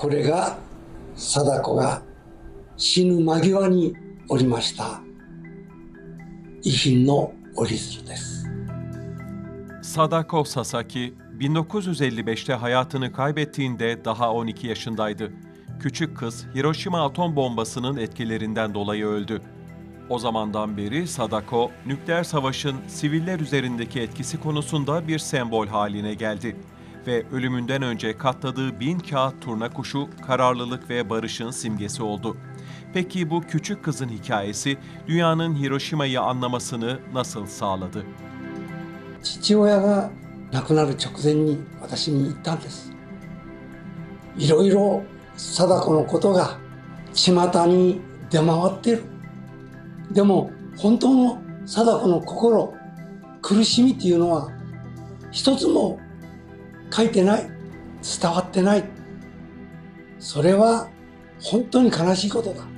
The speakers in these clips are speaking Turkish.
これが貞子が死ぬ間際に折りました遺品の折り鶴です。 Sadako Sasaki 1955'te hayatını kaybettiğinde daha 12 yaşındaydı. Küçük kız Hiroşima atom bombasının etkilerinden dolayı öldü. O zamandan beri Sadako, nükleer savaşın siviller üzerindeki etkisi konusunda bir sembol haline geldi. Ve ölümünden önce katladığı bin kağıt turna kuşu kararlılık ve barışın simgesi oldu. Peki bu küçük kızın hikayesi dünyanın Hiroşima'yı anlamasını nasıl sağladı? 父親が亡くなる直前に私に言ったんですいろいろ貞子のことが巷に出回ってるでも本当の貞子の心苦しみっていうのは一つも 書いてない伝わってないそれは本当に悲しいことだ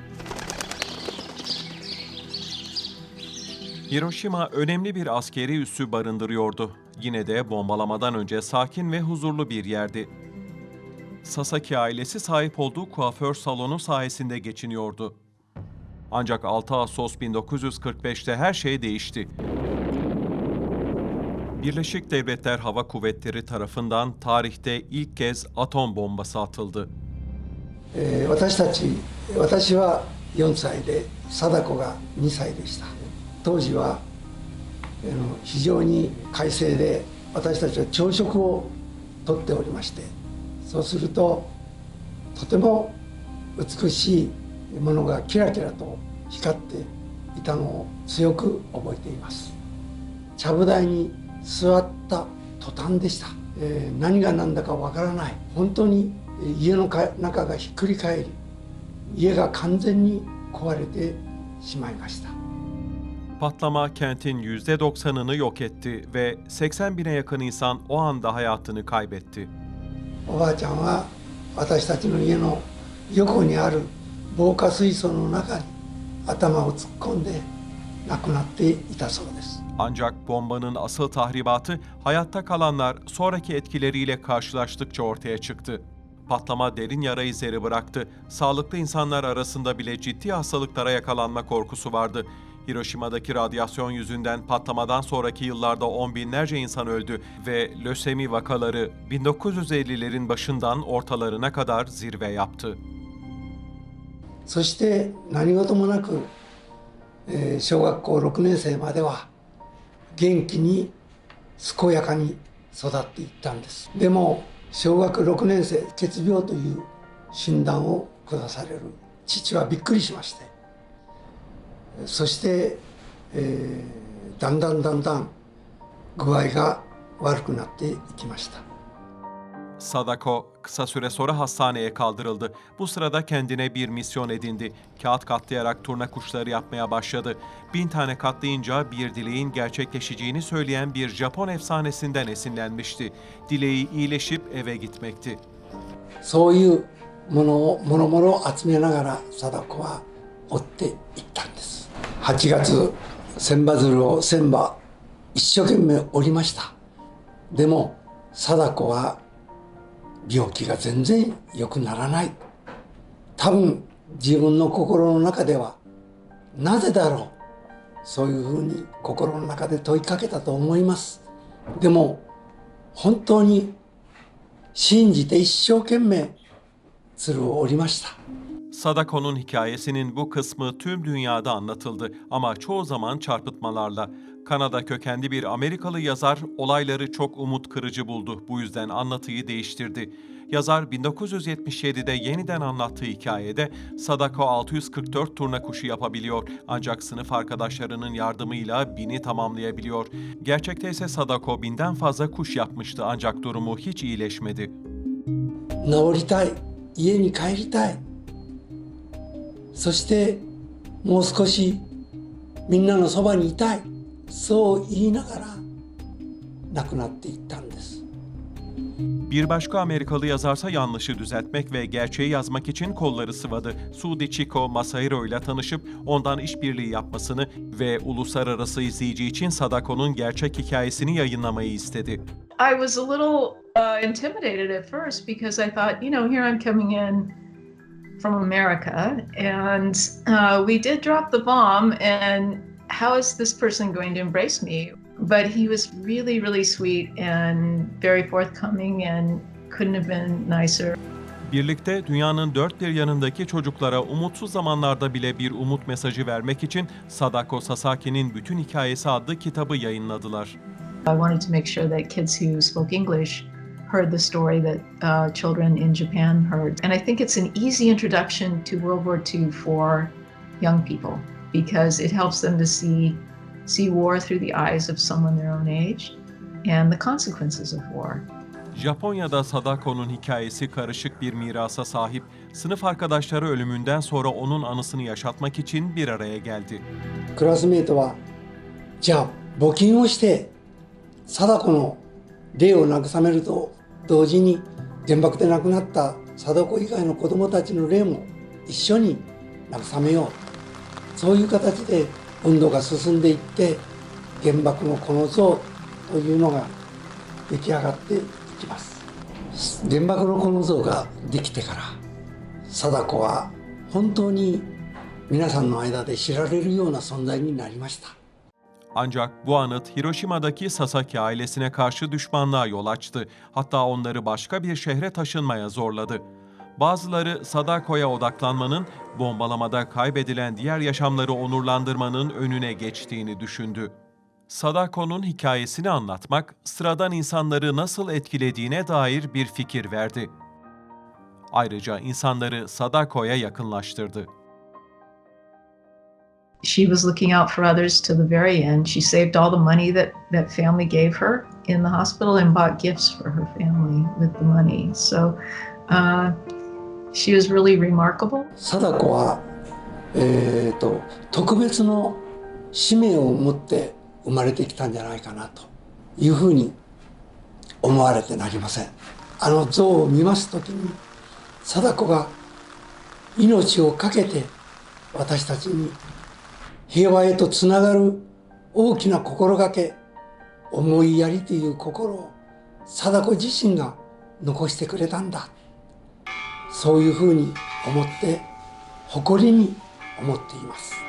Hiroşima önemli bir askeri üssü barındırıyordu. Yine de bombalamadan önce sakin ve huzurlu bir yerdi. Sasaki ailesi sahip olduğu kuaför salonu sayesinde geçiniyordu. Ancak 6 Ağustos 1945'te her şey değişti. Birleşik Devletler Hava Kuvvetleri tarafından tarihte ilk kez atom bombası atıldı. えー私たち私は4歳で貞子が2歳でした当時はあの非常に快晴で私たちは朝食をとっておりましてそうするととても美しいものがキラキラと光っていたのを強く覚えていますちゃぶ台に座った途端でした、えー何が何だかわからない。本当にえー家のか中がひっくり返り家が完全に壊れてしまいました。Patlama kentin %90'ını yok etti ve 80 bine yakın insan o anda hayatını kaybetti. おばあちゃんは私たちの家の横にある防火水槽の中に頭を突っ込んで亡くなっていたそうです Ancak bombanın asıl tahribatı hayatta kalanlar sonraki etkileriyle karşılaştıkça ortaya çıktı. Patlama derin yara izleri bıraktı. Sağlıklı insanlar arasında bile ciddi hastalıklara yakalanma korkusu vardı. Hiroşima'daki radyasyon yüzünden patlamadan sonraki yıllarda on binlerce insan öldü ve lösemi vakaları 1950'lerin başından ortalarına kadar zirve yaptı. そして何事もなく、えー小学校6年生までは 元気に健やかに育っていったんです。でも小学6年生血病という診断を下される父はびっくりしましてそして、えーだんだんだんだん具合が悪くなっていきました。Sadako kısa süre sonra hastaneye kaldırıldı. Bu sırada kendine bir misyon edindi. Kağıt katlayarak turna kuşları yapmaya başladı. Bin tane katlayınca bir dileğin gerçekleşeceğini söyleyen bir Japon efsanesinden esinlenmişti. Dileği iyileşip eve gitmekti. そういうものをもろもろ集めながら貞子は追っていったんです8月千羽鶴を千羽一生懸命折りましたでも貞子は 病気が全然良くならない多分自分の心の中ではなぜだろうそういうふうに心の中で問いかけたと思いますでも本当に信じて一生懸命鶴を折りました Sadako'nun hikayesinin bu kısmı tüm dünyada anlatıldı ama çoğu zaman çarpıtmalarla. Kanada kökenli bir Amerikalı yazar olayları çok umut kırıcı buldu. Bu yüzden anlatıyı değiştirdi. Yazar 1977'de yeniden anlattığı hikayede Sadako 644 turna kuşu yapabiliyor ancak sınıf arkadaşlarının yardımıyla bini tamamlayabiliyor. Gerçekte ise Sadako binden fazla kuş yapmıştı ancak durumu hiç iyileşmedi. 治りたい家に帰りたいそしてもう少しみんなのそばにいたい そう言いながら亡くなっていったんです Bir başka Amerikalı yazarsa yanlışı düzeltmek ve gerçeği yazmak için kolları sıvadı. Sudi Chico Masahiro ile tanışıp ondan işbirliği yapmasını ve uluslararası izleyici için Sadako'nun gerçek hikayesini yayınlamayı istedi. I was a little uh, intimidated at first because I thought, you know, here I'm coming in from America and uh, we did drop the bomb, and how is this person going to embrace me? But he was really, really sweet and very forthcoming and couldn't have been nicer. Birlikte dünyanın dört bir yanındaki çocuklara umutsuz zamanlarda bile bir umut mesajı vermek için Sadako Sasaki'nin Bütün Hikayesi adlı kitabı yayınladılar. I wanted to make sure that kids who spoke English heard the story that uh, children in Japan heard. And I think it's an easy introduction to World War II for young people because it helps them to see see war through the eyes of someone their own age and the consequences of war. Japonya'da Sadako'nun hikayesi karışık bir mirasa sahip. Sınıf arkadaşları ölümünden sonra onun anısını yaşatmak için bir araya geldi. クラスメートはじゃあ募金をして貞子の霊を慰めると同時に原爆で亡くなった貞子以外の子どもたちの霊も一緒に慰めよう そういう形で運動が進んでいって原爆のこの像というのが出来上がっていきます原爆のこの像ができてから貞子は本当に皆さんの間で知られるような存在になりました Ancak bu anıt Hiroşima'daki Sasaki ailesine karşı düşmanlığa yol açtı. Hatta onları başka bir şehre taşınmaya zorladı. Bazıları Sadako'ya odaklanmanın, bombalamada kaybedilen diğer yaşamları onurlandırmanın önüne geçtiğini düşündü. Sadako'nun hikayesini anlatmak, sıradan insanları nasıl etkilediğine dair bir fikir verdi. Ayrıca insanları Sadako'ya yakınlaştırdı. She was looking out for others to the very end. She saved all the money that that family gave her in the hospital and bought gifts for her family with the money. So uh, she was really remarkable. 貞子は、えー、と特別の使命を持って生まれてきたんじゃないかなというふうに思われてなりませんあの像を見ます時に貞子が命を懸けて私たちに平和へとつながる大きな心がけ思いやりという心を貞子自身が残してくれたんだそういうふうに思って誇りに思っています。